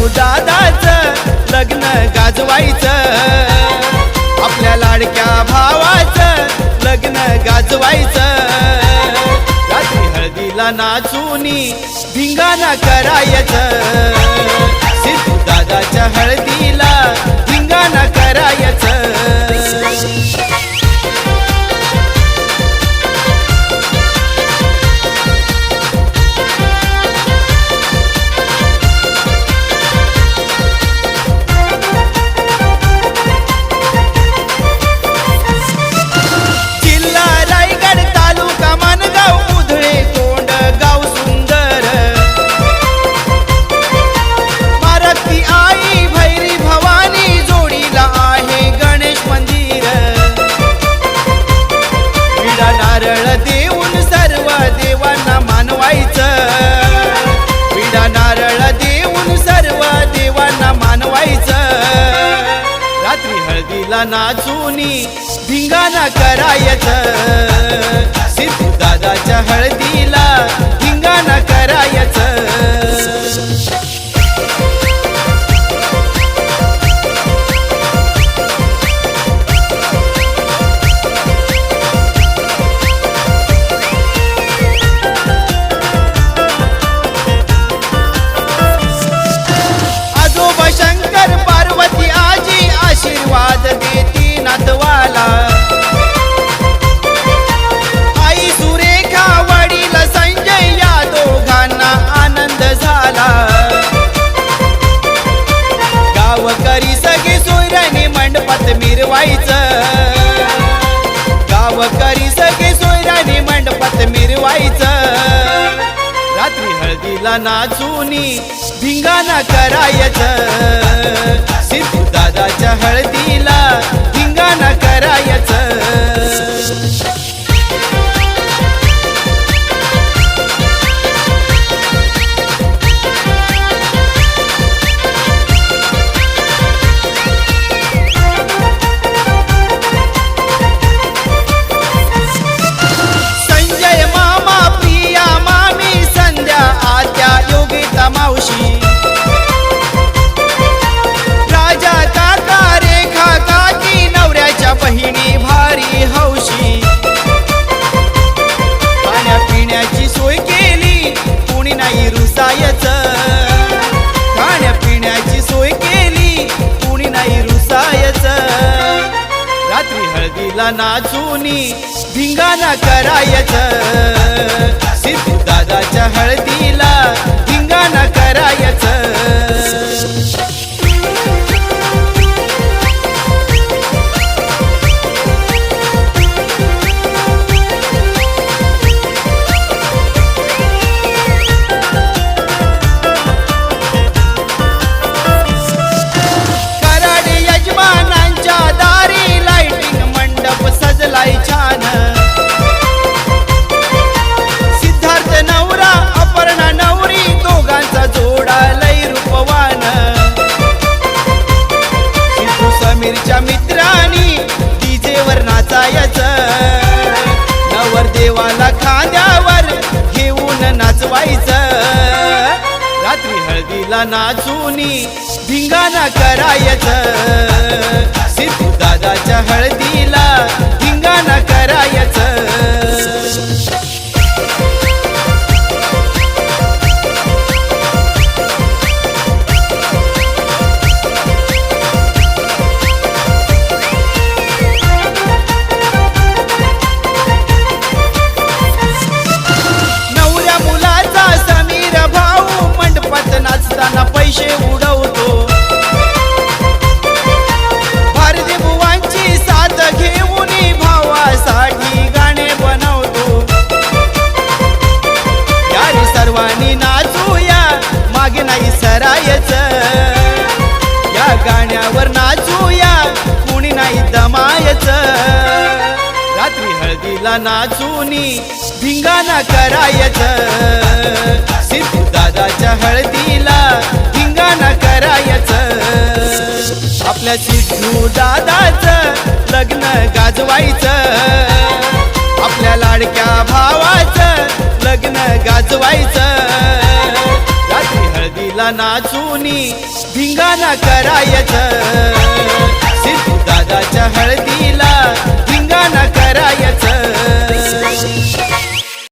दादाच लग्न गाजवायचं. आपल्या लाडक्या भावाचं लग्न गाजवायचं. रात्री हळदीला नाचूनी धिंगाणा करायचं. सिद्धू दादाच्या हळदीला धिंगाणा करायचं. दिला हळदीला नाचूनी धिंगाणा करायचं. सिद्धू दादाच्या हळदीला मिरवायचं. गाव करी सगळे सोयराने मंडपात मिरवायचं. रात्री हळदीला नाचूनी धिंगाणा करायचं. सिद्धू दादाच्या हळदी नाचूनी धिंगाणा करायचं. देवाला खांद्यावर घेऊन नाचवायचं. रात्री हळदीला नाचूनी धिंगाणा करायचं. रात्री हळदीला नाचूनी धिंगाणा करायचं. सिद्धू दादाच्या हळदीला धिंगाणा करायचं. आपल्या सिद्धू दादाचं लग्न गाजवायचं. आपल्या लाडक्या भावाचं लग्न गाजवायचं. रात्री हळदीला नाचुनी नाचूनी धिंगाणा करायचं. सिद्धू दादाच्या हळदीला धिंगाणा करायचं. Yeah.